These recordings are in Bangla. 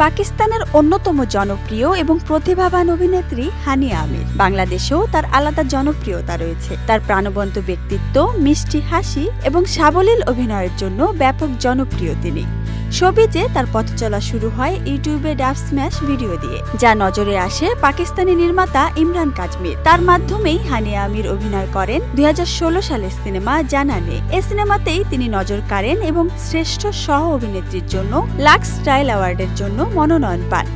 পাকিস্তানের অন্যতম জনপ্রিয় এবং প্রতিভাবান অভিনেত্রী হানি আমির। বাংলাদেশেও তার আলাদা জনপ্রিয়তা রয়েছে। তার প্রাণবন্ত ব্যক্তিত্ব, মিষ্টি হাসি এবং সাবলীল অভিনয়ের জন্য ব্যাপক জনপ্রিয় তিনি। সবিজে তার পথ চলা শুরু হয় ইউটিউবে ডাব স্ম্যাশ ভিডিও দিয়ে, যা নজরে আসে পাকিস্তানি নির্মাতা ইমরান কাজমির। তার মাধ্যমেই হানিয়া আমির অভিনয় করেন দুই হাজার ষোলো সালের সিনেমা জানানে। এ সিনেমাতেই তিনি নজর কাড়েন এবং শ্রেষ্ঠ সহ অভিনেত্রীর জন্য লাক্স স্টাইল অ্যাওয়ার্ডের জন্য মনোনয়ন পান।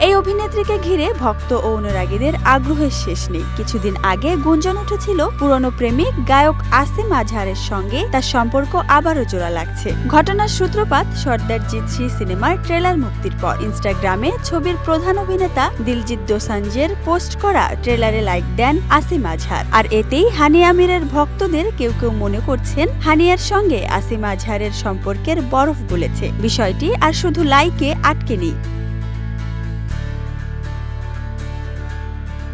এই অভিনেত্রীকে ঘিরে ভক্ত ও অনুরাগীদের আগ্রহের শেষ নেই। কিছুদিন আগে গুঞ্জন উঠেছিল পুরনো প্রেমিক গায়ক আসিম আজহারের সঙ্গে। তার সম্পর্ক আবারও জোড়া লাগছে। ঘটনার সূত্রপাত সর্দার শ্রী সিনেমার ট্রেলার মুক্তির পর। ইনস্টাগ্রামে ছবির প্রধান অভিনেতা দিলজিৎ দোসাঞ্জের পোস্ট করা ট্রেলারে লাইক দেন আসিম আজহার। আর এতেই হানি আমিরের ভক্তদের কেউ কেউ মনে করছেন হানিয়ার সঙ্গে আসিম আজহারের সম্পর্কের বরফ গলেছে। বিষয়টি আর শুধু লাইকে আটকে নেই।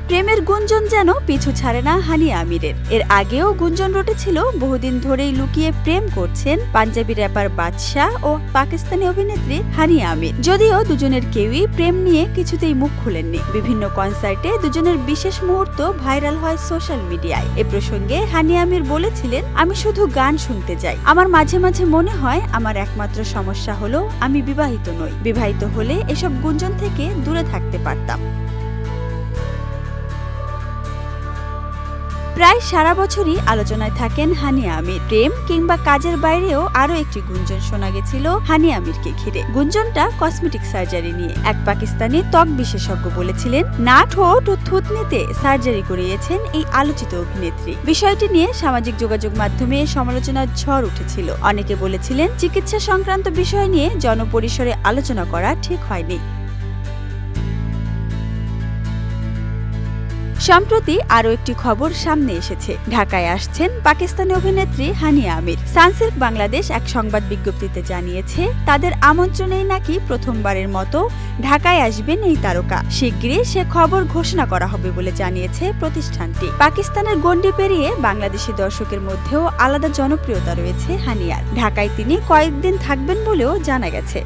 প্রেমের গুঞ্জন যেন পিছু ছাড়ে না হানি আমিরের। এর আগেও গুঞ্জন রটেছিল, বহুদিন ধরেই লুকিয়ে প্রেম করছেন পাঞ্জাবি র্যাপার বাদশাহ ও পাকিস্তানি অভিনেত্রী হানি আমির। যদিও দুজনের কেউই প্রেম নিয়ে কিছুতেই মুখ খুলেননি। বিভিন্ন কনসার্টে দুজনের বিশেষ মুহূর্ত ভাইরাল হয় সোশ্যাল মিডিয়ায়। এ প্রসঙ্গে হানি আমির বলেছিলেন, আমি শুধু গান শুনতে যাই। আমার মাঝে মাঝে মনে হয় আমার একমাত্র সমস্যা হলো আমি বিবাহিত নই। বিবাহিত হলে এসব গুঞ্জন থেকে দূরে থাকতে পারতাম। প্রায় সারা বছরই আলোচনায় থাকেন হানিয়া আমির। প্রেম কিংবা কাজের বাইরেও আরও একটি গুঞ্জন শোনা গেছিল হানিয়া আমিরকে ঘিরে। গুঞ্জনটা কসমেটিক সার্জারি নিয়ে। এক পাকিস্তানি ত্বক বিশেষজ্ঞ বলেছিলেন, না ঠোঁট ও থুতনিতে সার্জারি করিয়েছেন এই আলোচিত অভিনেত্রী। বিষয়টি নিয়ে সামাজিক যোগাযোগ মাধ্যমে সমালোচনার ঝড় উঠেছিল। অনেকে বলেছিলেন, চিকিৎসা সংক্রান্ত বিষয় নিয়ে জনপরিসরে আলোচনা করা ঠিক হয়নি। সম্প্রতি আরও একটি খবর সামনে এসেছে। ঢাকায় আসছেন পাকিস্তানি অভিনেত্রী হানিয়া আমির। সানসিল্ক বাংলাদেশ এক সংবাদ বিজ্ঞপ্তিতে জানিয়েছে, তাদের আমন্ত্রণেই নাকি প্রথমবারের মতো ঢাকায় আসবেন এই তারকা। শিগগিরই সে খবর ঘোষণা করা হবে বলে জানিয়েছে প্রতিষ্ঠানটি। পাকিস্তানের গণ্ডি পেরিয়ে বাংলাদেশি দর্শকের মধ্যেও আলাদা জনপ্রিয়তা রয়েছে হানিয়ার। ঢাকায় তিনি কয়েকদিন থাকবেন বলেও জানা গেছে।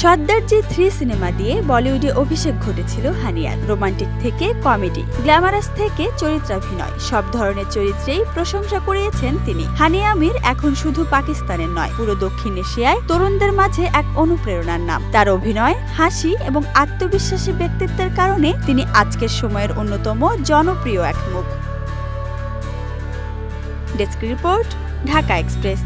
সর্দারজি থ্রি সিনেমা দিয়ে বলিউডে অভিষেক ঘটেছিল হানিয়ার, রোমান্টিক থেকে কমেডি, গ্ল্যামারাস থেকে চরিত্রাভিনয়, সব ধরনের চরিত্রেই প্রশংসা করিয়েছেন তিনি। হানিয়া আমির এখন শুধু পাকিস্তানের নয়, পুরো দক্ষিণ এশিয়ায় তরুণদের মাঝে এক অনুপ্রেরণার নাম। তার অভিনয়, হাসি এবং আত্মবিশ্বাসী ব্যক্তিত্বের কারণে তিনি আজকের সময়ের অন্যতম জনপ্রিয় এক মুখ। Desk report, Dhaka Express.